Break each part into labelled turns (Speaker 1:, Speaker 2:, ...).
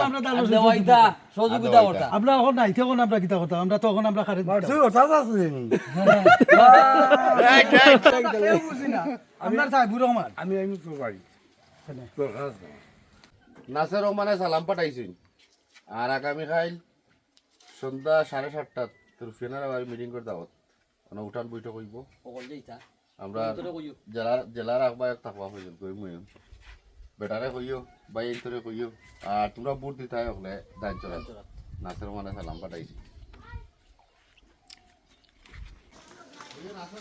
Speaker 1: করতাম
Speaker 2: আমরা দালো
Speaker 3: আর
Speaker 2: সহযোগিতা
Speaker 3: দেওয়াইতা সহযোগিতা
Speaker 1: আর
Speaker 3: করতা
Speaker 2: আমরা এখন নাই তখন আমরা কিতা করতাম আমরা তখন আমরা খারে
Speaker 4: তুই ওটা আছে।
Speaker 2: আপনার চাই বুড়ো
Speaker 4: আমি আমি তোর বাড়ি
Speaker 1: নাসের রহমানে সালাম পাঠাইছেন। আর আগামীকাল সন্ধ্যা সাড়ে সাতটাত তোর ফেনার আবার মিটিং করে দাওয়াত। মানে উঠান বৈঠক হইব। আমরা জেলার জেলার আহ্বায়ক থাকবা গই মুই বেটারে কইও বাই তোরে কইও। আর তোমরা বুট দিতে হলে দায়িত্ব নাসের রহমানে সালাম পাঠাইছি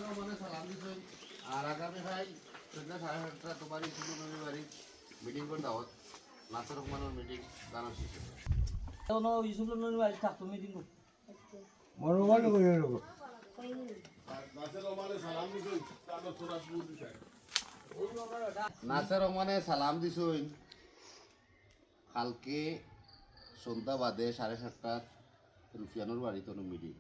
Speaker 1: রহমানে সালাম দিছেন আর আগামীকাল সন্ধ্যা সাড়ে সাতটা তোমার স্কুল বাড়ি মিটিং করে দাওয়াত নাসের রহমানের মিটিং
Speaker 3: ইউসুফ বাড়ি থাকতো মিটিং
Speaker 4: মনোবল করে লোক
Speaker 1: নাসের রহমানে সালাম দিছই কালকে সন্ধ্যা বাদে সাড়ে সাতটা রুফিয়ানোর বাড়িতে মিটিং?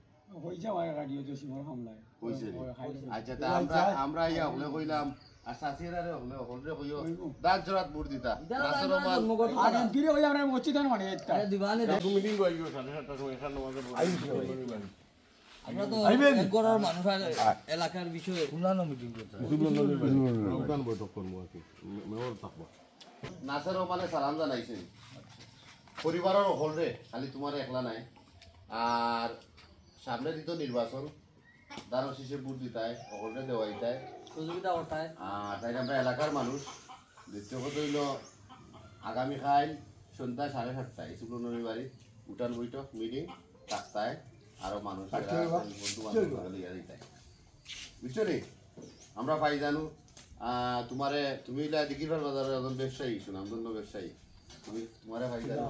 Speaker 1: আচ্ছা তা আমরা আমরা ইয়া হলে কইলাম আর সাসিরারে হলে হলে কইও দাঁত জোরাত বুট দিতা। নাসের রহমান
Speaker 2: আর এমপিরে ওই আমরা মসজিদ মানে একটা
Speaker 3: দিবানে
Speaker 1: মিটিং কই সাড়ে সাতটার সময় এখানে আমাদের
Speaker 3: এলাকার বিষয়ে
Speaker 4: পুরানো মিটিং করতে
Speaker 1: উঠান বৈঠক করব আর কি। মেয়র থাকব। নাসের রহমানে সালাম জানাইছেন। পরিবারের হলরে খালি তোমার একলা নাই। আর সামনে দিত নির্বাচন। দাঁড়ো শেষে বুট দিতায় হলরে দেওয়াইতায়
Speaker 3: সহযোগিতা করতায়।
Speaker 1: আর তাই আমরা এলাকার মানুষ। দ্বিতীয় কথা হইল আগামীকাল সন্ধ্যা সাড়ে সাতটায় সুব্রমণী বাড়ি উঠান বৈঠক মিটিং রাস্তায়। আরও মানুষ বন্ধু বান্ধব বুঝছ আমরা পাই জানো আহ, তোমারে তুমি দিঘির বাজারের একজন ব্যবসায়ী সুনামধন্য ব্যবসায়ী। তুমি তোমারে পাই জানো